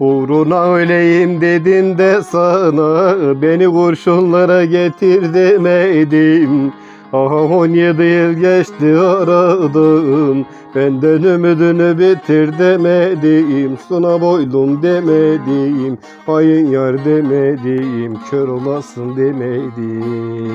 Uğruna öleyim dedim de sana Beni kurşunlara getir demedim Aha 17 yıl geçti aradım Benden ümidini bitir demedim. Suna boylum demedim Hayın yar demedim Kör olasın demedim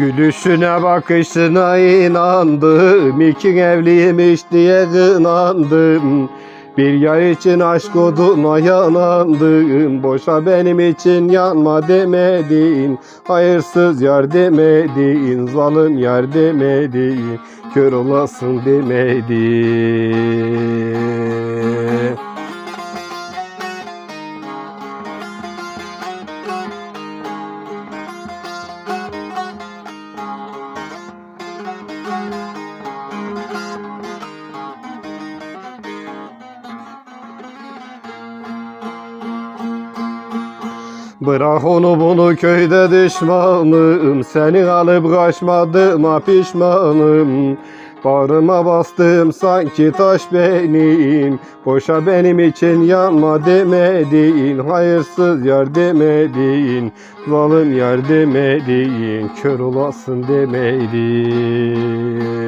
Gülüşüne bakışına inandım. İki evliymiş diye inandım Bir yay için aşk oduna yanandım. Boşa benim için yanma demedin. Hayırsız yar demedin. Zalim yar demedin. Kör olasın demedin Bırak onu bunu köyde düşmanım. Seni alıp kaçmadığıma pişmanım. Bağrıma bastım sanki taş benim. Boşa benim için yanma demedin. Hayırsız yar demedin. Zalim yar demedin. Kör olasın demedin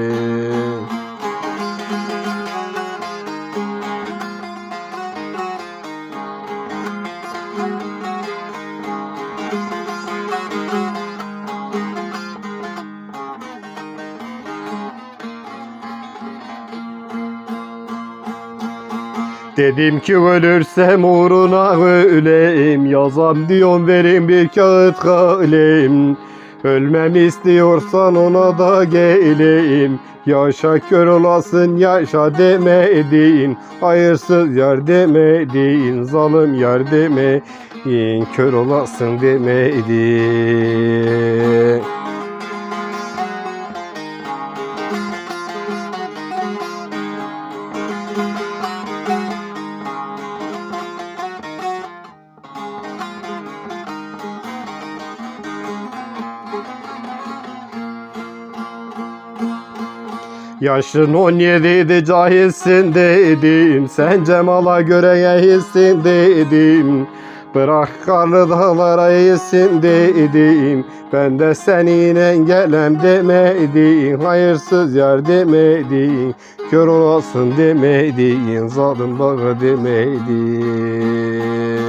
Dedim ki ölürsem uğruna öleyim. Yazam diyorum verin bir kağıt kalem. Ölmem istiyorsan ona da geleyim. Yaşa kör olasın yaşa demedin. Hayırsız yar demedin Zalim yar demedin. Kör olasın demedin Yaşın 17'di cahilsin dedim. Sen cemala göre yehisin dedim. Bırak karlı dağlara eğilsin dedim. Ben de senin engelem demedim. Hayırsız yar demedim. Kör olasın demedim. Zalim bağı demedim